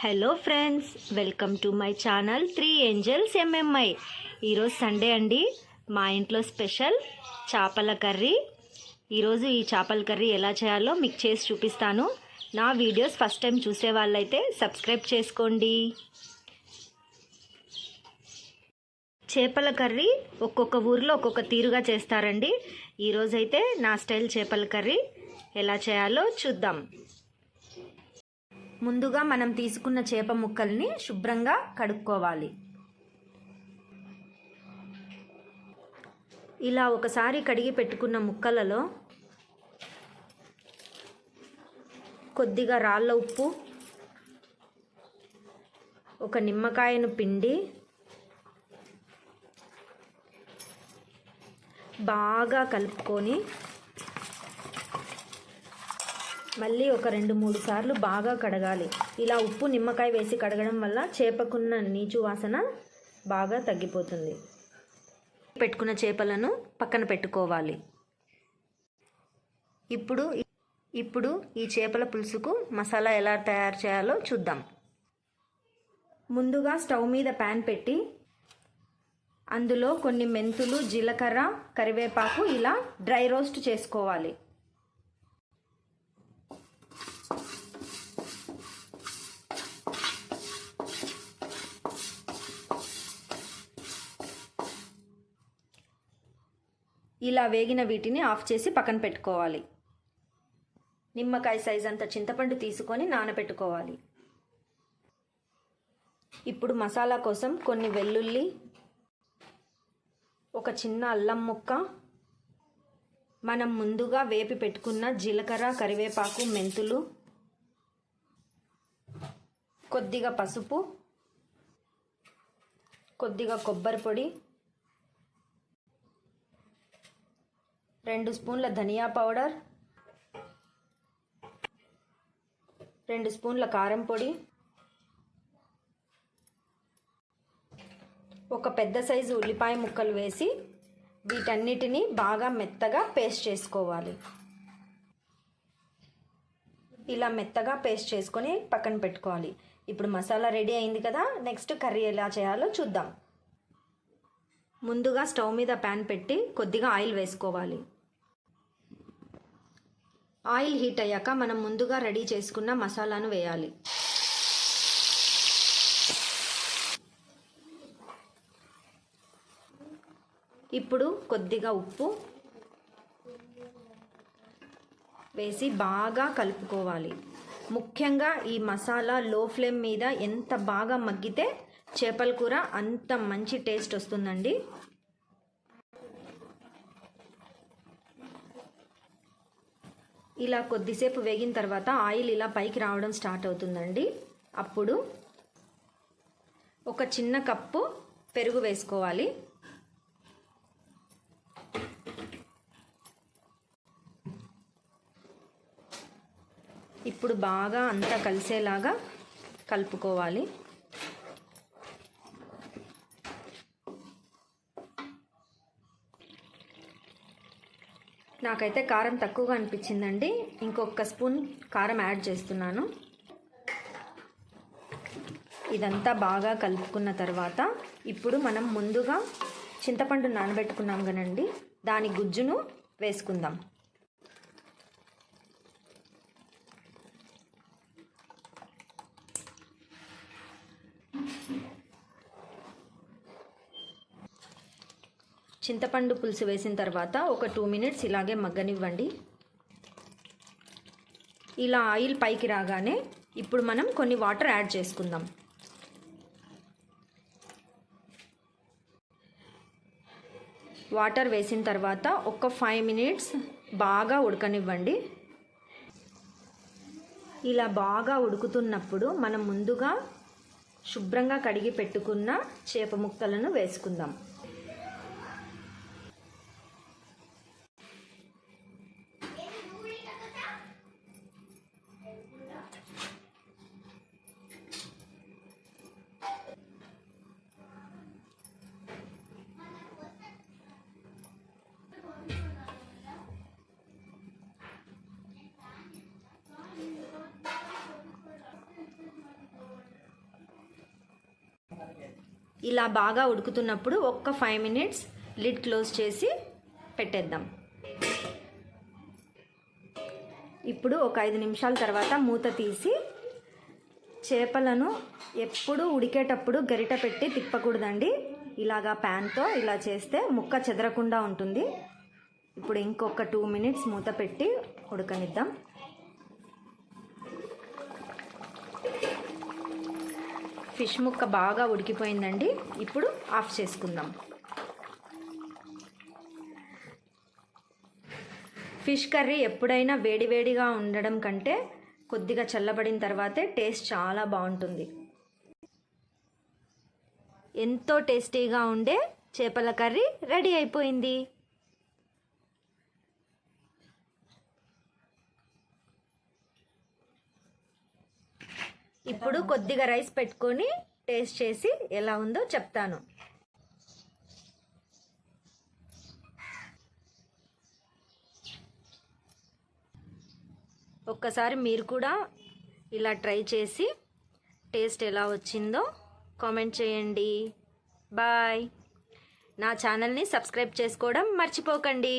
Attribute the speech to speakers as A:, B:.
A: Hello friends welcome to my channel three angels MMI ఈరోజు Sunday అండి. మా ఇంట్లో స్పెషల్ చేపల కర్రీ. ఈరోజు ఈ చేపల కర్రీ ఎలా చేయాలో మీకు చేసి చూపిస్తాను. నా వీడియోస్ ఫస్ట్ టైం చూసే వాళ్ళైతే సబ్స్క్రైబ్ చేసుకోండి. చేపల కర్రీ ఒక్కొక్క ఊర్లో ఒక్కొక్క తీరుగా చేస్తారండి. ఈరోజైతే నా స్టైల్ చేపల కర్రీ ఎలా చేయాలో చూద్దాం. ముందుగా మనం తీసుకున్న చేప ముక్కల్ని శుభ్రంగా కడుక్కోవాలి. ఇలా ఒకసారి కడిగి పెట్టుకున్న ముక్కలలో కొద్దిగా రాళ్ళ ఉప్పు ఒక నిమ్మకాయను పిండి బాగా కలుపుకొని మళ్ళీ ఒక రెండు మూడు సార్లు బాగా కడగాలి. ఇలా ఉప్పు నిమ్మకాయ వేసి కడగడం వల్ల చేపకున్న నీచు వాసన బాగా తగ్గిపోతుంది. పెట్టుకున్న చేపలను పక్కన పెట్టుకోవాలి. ఇప్పుడు ఇప్పుడు ఈ చేపల పులుసుకు మసాలా ఎలా తయారు చేయాలో చూద్దాం. ముందుగా స్టవ్ మీద ప్యాన్ పెట్టి అందులో కొన్ని మెంతులు జీలకర్ర కరివేపాకు ఇలా డ్రై రోస్ట్ చేసుకోవాలి. ఇలా వేగిన వీటిని ఆఫ్ చేసి పక్కన పెట్టుకోవాలి. నిమ్మకాయ సైజ్ అంత చింతపండు తీసుకొని నానబెట్టుకోవాలి. ఇప్పుడు మసాలా కోసం కొన్ని వెల్లుల్లి ఒక చిన్న అల్లం ముక్క మనం ముందుగా వేపి పెట్టుకున్న జీలకర్ర కరివేపాకు మెంతులు కొద్దిగా పసుపు కొద్దిగా కొబ్బరి పొడి రెండు స్పూన్ల ధనియా పౌడర్. రెండు స్పూన్ల కారం పొడి. ఒక పెద్ద సైజు ఉల్లిపాయ ముక్కలు వేసి వీటన్నిటిని బాగా మెత్తగా పేస్ట్ చేసుకోవాలి. ఇలా మెత్తగా పేస్ట్ చేసుకొని పక్కన పెట్టుకోవాలి. ఇప్పుడు మసాలా రెడీ అయింది కదా నెక్స్ట్ కర్రీ ఎలా చేయాలో చూద్దాం. ముందుగా స్టవ్ మీద ప్యాన్ పెట్టి కొద్దిగా ఆయిల్ వేసుకోవాలి. ఆయిల్ హీట్ అయ్యాక మనం ముందుగా రెడీ చేసుకున్న మసాలాను వేయాలి. ఇప్పుడు కొద్దిగా ఉప్పు వేసి బాగా కలుపుకోవాలి. ముఖ్యంగా ఈ మసాలా లో ఫ్లేమ్ మీద ఎంత బాగా మగ్గితే చేపల కూర అంత మంచి టేస్ట్ వస్తుందండి. ఇలా కొద్దిసేపు వేగిన తర్వాత ఆయిల్ ఇలా పైకి రావడం స్టార్ట్ అవుతుందండి. అప్పుడు ఒక చిన్న కప్పు పెరుగు వేసుకోవాలి. ఇప్పుడు బాగా అంతా కలిసేలాగా కలుపుకోవాలి. నాకైతే కారం తక్కువగా అనిపించిందండి. ఇంకొక స్పూన్ కారం యాడ్ చేస్తున్నాను. ఇదంతా బాగా కలుపుకున్న తర్వాత ఇప్పుడు మనం ముందుగా చింతపండు నానబెట్టుకున్నాం కనండి దాని గుజ్జును వేసుకుందాం. చింతపండు పులుసు వేసిన తర్వాత ఒక టూ మినిట్స్ ఇలాగే మగ్గనివ్వండి. ఇలా ఆయిల్ పైకి రాగానే ఇప్పుడు మనం కొన్ని వాటర్ యాడ్ చేసుకుందాం. వాటర్ వేసిన తర్వాత ఒక ఫైవ్ మినిట్స్ బాగా ఉడకనివ్వండి. ఇలా బాగా ఉడుకుతున్నప్పుడు మనం ముందుగా శుభ్రంగా కడిగి పెట్టుకున్న చేప ముక్కలను వేసుకుందాం. ఇలా బాగా ఉడుకుతున్నప్పుడు ఒక్క ఫైవ్ మినిట్స్ లిడ్ క్లోజ్ చేసి పెట్టేద్దాం. ఇప్పుడు ఒక ఐదు నిమిషాల తర్వాత మూత తీసి చేపలను ఎప్పుడు ఉడికేటప్పుడు గరిట పెట్టి తిప్పకూడదండి. ఇలాగా ప్యాన్తో ఇలా చేస్తే ముక్క చెదరకుండా ఉంటుంది. ఇప్పుడు ఇంకొక టూ మినిట్స్ మూత పెట్టి ఉడకనిద్దాం. ఫిష్ ముక్క బాగా ఉడికిపోయిందండి. ఇప్పుడు ఆఫ్ చేసుకుందాం. ఫిష్ కర్రీ ఎప్పుడైనా వేడివేడిగా ఉండడం కంటే కొద్దిగా చల్లబడిన తర్వాతే టేస్ట్ చాలా బాగుంటుంది. ఎంతో టేస్టీగా ఉండే చేపల కర్రీ రెడీ అయిపోయింది. ఇప్పుడు కొద్దిగా రైస్ పెట్టుకొని టేస్ట్ చేసి ఎలా ఉందో చెప్తాను. ఒక్కసారి మీరు కూడా ఇలా ట్రై చేసి టేస్ట్ ఎలా వచ్చిందో కామెంట్ చేయండి. బాయ్. నా ఛానల్ని సబ్స్క్రైబ్ చేసుకోవడం మర్చిపోకండి.